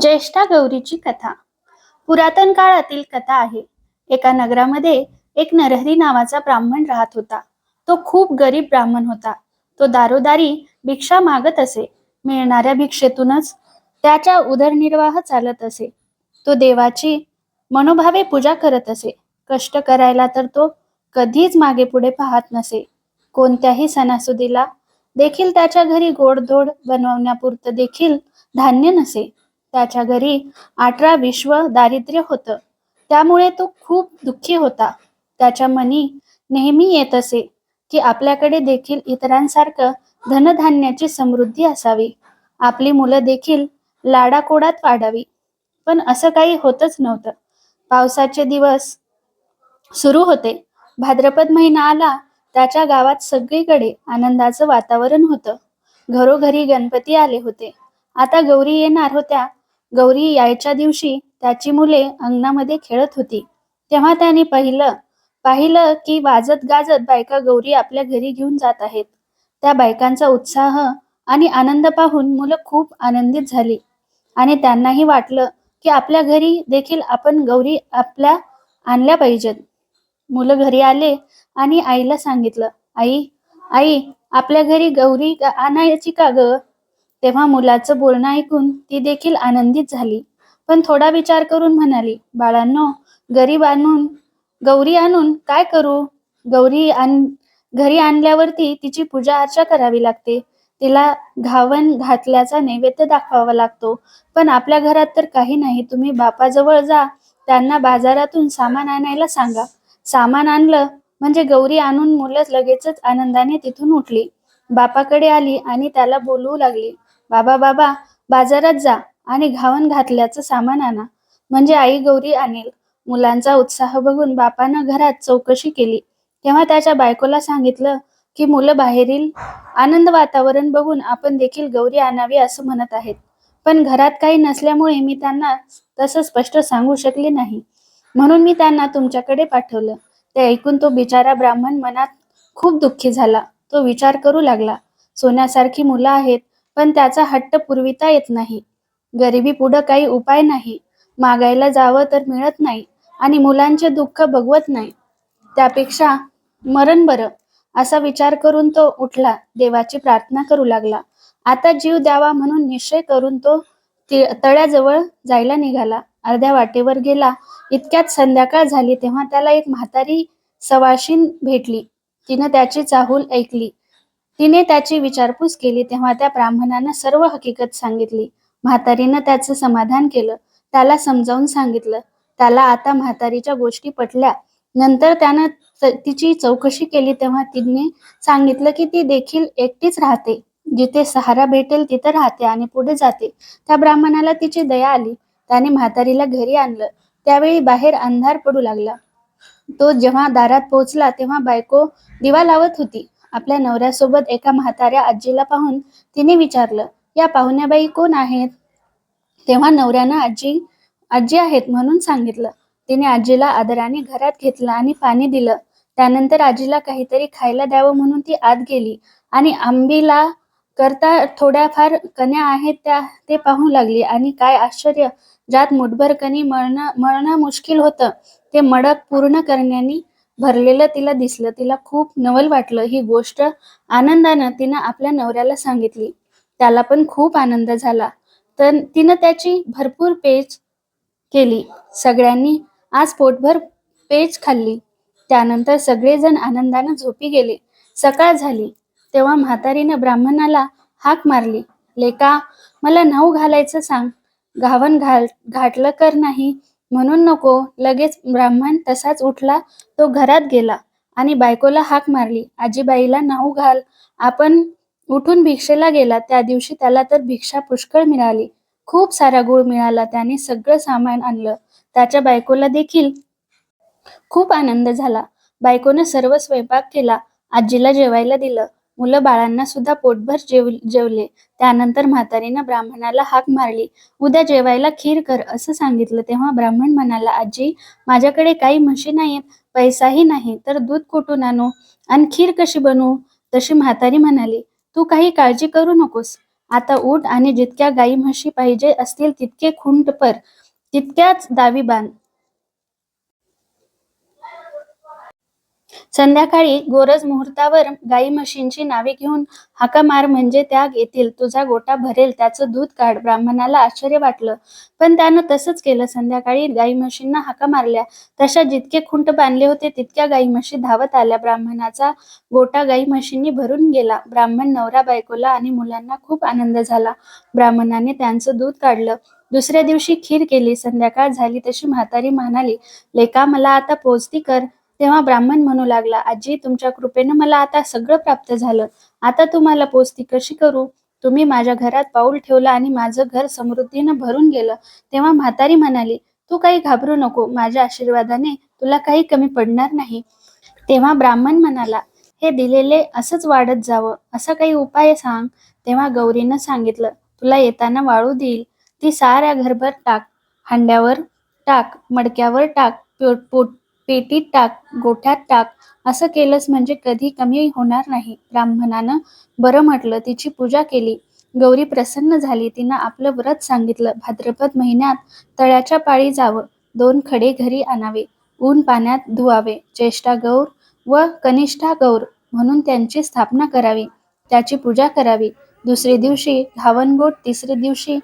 ज्येष्ठा गौरीची कथा. पुरातन काळातील कथा आहे. एका नगरामध्ये एक नरहरी नावाचा ब्राह्मण राहत होता. तो खूप गरीब ब्राह्मण होता. तो दारोदारी भिक्षा मागत असे. मिळणाऱ्या भिक्षेतूनच त्याच्या उदरनिर्वाह चालत असे. तो देवाची मनोभावे पूजा करत असे. कष्ट करायला तर तो कधीच मागे पुढे पाहत नसे. कोणत्याही सणासुदीला देखील त्याच्या घरी गोडधोड बनवण्यापुरतं देखील धान्य नसे. त्याच्या घरी अठरा विश्व दारिद्र्य होतं. त्यामुळे तो खूप दुःखी होता. त्याच्या मनी नेहमी येत असे की आपल्याकडे देखील इतरांसारखं धनधान्याची समृद्धी असावी. आपली मुलं देखील लाडाकोडात वाढावी. पण असं काही होतच नव्हतं. पावसाचे दिवस सुरू होते. भाद्रपद महिना आला त्याच्या गावात सगळीकडे आनंदाचं वातावरण होतं. घरोघरी गणपती आले होते. आता गौरी येणार होत्या गौरी यायच्या दिवशी त्याची मुले अंगणामध्ये खेळत होती. तेव्हा त्याने पाहिलं पाहिलं की वाजत गाजत बायका गौरी आपल्या घरी घेऊन जात आहेत. त्या बायकांचा उत्साह आणि आनंद पाहून मुलं खूप आनंदित झाली. आणि त्यांनाही वाटलं की आपल्या घरी देखील आपण गौरी आपल्या आणल्या पाहिजेत. मुलं घरी आले आणि आईला सांगितलं आई आई आपल्या घरी गौरी आणायची का ग? तेव्हा मुलाचं बोलणं ऐकून ती देखील आनंदित झाली. पण थोडा विचार करून म्हणाली बाळांनो गरीब आणून गौरी आणून काय करू? गौरी आण घरी आणल्यावरती तिची पूजा अर्चा करावी लागते. तिला घावन घातल्याचा नैवेद्य दाखवावा लागतो. पण आपल्या घरात तर काही नाही. तुम्ही बापाजवळ जा. त्यांना बाजारातून सामान आणायला सांगा. सामान आणलं म्हणजे गौरी आणून मुलं लगेचच आनंदाने तिथून उठली. बापाकडे आली आणि त्याला बोलवू लागली. बाबा बाबा बाजारात जा आणि घावन घातल्याचं सामान आणा. म्हणजे आई गौरी आणेल मुलांचा उत्साह बघून बापानं घरात चौकशी केली. तेव्हा त्याच्या बायकोला सांगितलं की मुलं बाहेरील आनंद वातावरण बघून आपण देखील गौरी आणावी असं म्हणत आहेत. पण घरात काही नसल्यामुळे मी त्यांना तसं स्पष्ट सांगू शकले नाही. म्हणून मी त्यांना तुमच्याकडे पाठवलं. ते ऐकून तो बिचारा ब्राह्मण मनात खूप दुःखी झाला. तो विचार करू लागला. सोन्यासारखी मुलं आहेत. पण त्याचा हट्ट पुरविता येत नाही. गरिबी पुढं काही उपाय नाही. मागायला जावं तर मिळत नाही आणि मुलांचे दुःख बघवत नाही. त्यापेक्षा मरण बरं असा विचार करून तो उठला. देवाची प्रार्थना करू लागला. आता जीव द्यावा म्हणून निश्चय करून तो तळ्याजवळ जायला निघाला. अर्ध्या वाटेवर गेला. इतक्यात संध्याकाळ झाली तेव्हा त्याला एक म्हातारी सवाशीन भेटली. तिनं त्याची चाहूल ऐकली. तिने त्याची विचारपूस केली तेव्हा त्या ब्राह्मणानं सर्व हकीकत सांगितली. म्हातारीनं त्याचं समाधान केलं त्याला समजावून सांगितलं. त्याला आता म्हातारीच्या गोष्टी पटल्या. नंतर त्यानं तिची चौकशी केली तेव्हा तिने सांगितलं की ती देखील एकटीच राहते. जिथे सहारा भेटेल तिथं राहते आणि पुढे जाते. त्या ब्राह्मणाला तिची दया आली. त्याने म्हातारीला घरी आणलं. त्यावेळी बाहेर अंधार पडू लागला. तो जेव्हा दारात पोहोचला तेव्हा बायको दिवा लावत होती. आपल्या नवऱ्यासोबत एका म्हाताऱ्या आजीला पाहून तिने विचारलं या पाहुण्याबाई कोण आहेत? तेव्हा नवऱ्यानं आजी आजी आहेत म्हणून सांगितलं. तिने आजीला आदराने घरात घेतलं आणि पाणी दिलं. त्यानंतर आजीला काहीतरी खायला द्यावं म्हणून ती आत गेली आणि आंबीला करता थोड्याफार कण्या आहेत त्या ते पाहू लागली आणि काय आश्चर्य ज्यात मुठभर कणी मळणं मळणं मुश्किल होतं ते मडक पूर्ण करण्याने भरलेलं तिला दिसलं तिला खूप नवल वाटलं. ही गोष्ट आनंदानं तिनं आपल्या नवऱ्याला सांगितली. त्याला पण खूप आनंद झाला. तर तिनं त्याची भरपूर पेज केली. सगळ्यांनी आज पोटभर पेज खाल्ली. त्यानंतर सगळेजण आनंदानं झोपी गेले. सकाळ झाली. तेव्हा म्हातारीनं ब्राह्मणाला हाक मारली. लेका मला नऊ घालायचं सांग. घावन घाल घाटलं कर नाही. म्हणून नको. लगेच ब्राह्मण तसाच उठला तो घरात गेला आणि बायकोला हाक मारली. आजीबाईला नाऊ घाल. आपण उठून भिक्षेला गेला. त्या दिवशी त्याला तर भिक्षा पुष्कळ मिळाली. खूप सारा गुळ मिळाला. त्याने सगळं सामान आणलं. त्याच्या बायकोला देखील खूप आनंद झाला. बायकोनं सर्व स्वयंपाक केला. आजीला जेवायला दिलं. मुलं बाळांना सुद्धा पोटभर जेव जेवले. त्यानंतर म्हातारीनं ब्राह्मणाला हाक मारली. उद्या जेवायला खीर कर असं सांगितलं तेव्हा ब्राह्मण म्हणाला आजी माझ्याकडे काही म्हशी नाहीत पैसाही नाही तर दूध कुठून आणू? आणि खीर कशी बनवू? तशी म्हातारी म्हणाली तू काही काळजी करू नकोस. आता उठ आणि जितक्या गाई म्हशी पाहिजे असतील तितके खुंट पर. तितक्याच दावी बांध. संध्याकाळी गोरज मुहूर्तावर गाई म्हशींची नावे घेऊन हाका मार म्हणजे त्याग येतील तुझा गोटा भरेल त्याचं दूध काढ ब्राह्मणाला आश्चर्य वाटलं. पण त्यानं तसंच केलं. संध्याकाळी गाई म्हशींना हाका मारल्या. तशा जितके खुंट बांधले होते तितक्या गाई म्हशी धावत आल्या. ब्राह्मणाचा गोटा गाई म्हशींनी भरून गेला. ब्राह्मण नवरा बायकोला आणि मुलांना खूप आनंद झाला. ब्राह्मणाने त्यांचं दूध काढलं. दुसऱ्या दिवशी खीर केली. संध्याकाळ झाली तशी म्हातारी म्हणाली लेका मला आता पोचती कर. तेव्हा ब्राह्मण म्हणू लागला आजी तुमच्या कृपेनं मला आता सगळं प्राप्त झालं. आता तुम्हाला पोचती कशी करू? तुम्ही माझ्या घरात पाऊल ठेवलं आणि माझं घर समृद्धीनं भरून गेलं. तेव्हा म्हातारी म्हणाली तू काही घाबरू नको माझ्या आशीर्वादाने तुला काही कमी पडणार नाही. तेव्हा ब्राह्मण म्हणाला हे दिलेले असंच वाढत जावं असा काही उपाय सांग. तेव्हा गौरीनं सांगितलं तुला येताना वाळू देईल. ती साऱ्या घरभर टाक हांड्यावर टाक मडक्यावर टाक पोट पेटीत टाक गोठ्यात टाक असं केलंस म्हणजे कधी कमी होणार नाही. ब्राह्मणानं बरं म्हटलं तिची पूजा केली. गौरी प्रसन्न झाली. तिनं आपलं व्रत सांगितलं. भाद्रपद महिन्यात तळ्याच्या पाळी जावं. दोन खडे घरी आणावे. ऊन पाण्यात धुवावे. ज्येष्ठा गौर व कनिष्ठा गौर म्हणून त्यांची स्थापना करावी. त्याची पूजा करावी. दुसरे दिवशी घावनगोट तिसरे दिवशी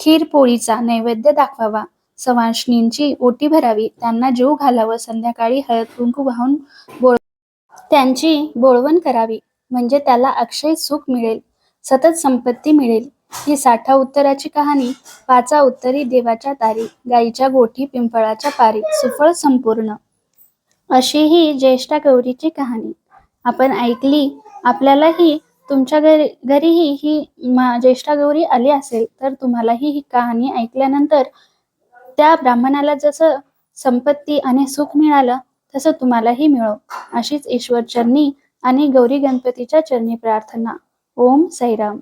खीर पोळीचा नैवेद्य दाखवावा. सवाष्णींची ओटी भरावी. त्यांना जीव घालावं. संध्याकाळी हळद कुंकू वाहून बोळ त्यांची बोळवण करावी. म्हणजे त्याला अक्षय सुख मिळेल. सतत संपत्ती मिळेल. ही साठा उत्तराची कहाणी. पाचा उत्तरी देवाच्या तारी. गाईच्या गोठी पिंपळाच्या पारी. सुफळ संपूर्ण. अशी ही ज्येष्ठा गौरीची कहाणी. आपण ऐकली. आपल्यालाही तुमच्या घरी घरीही ही ज्येष्ठा गौरी आली असेल तर तुम्हालाही ही कहाणी ऐकल्यानंतर त्या ब्राह्मणाला जसं संपत्ती आणि सुख मिळालं तसं तुम्हालाही मिळो अशीच ईश्वर चरणी आणि गौरी गणपतीच्या चरणी प्रार्थना. ओम साईराम.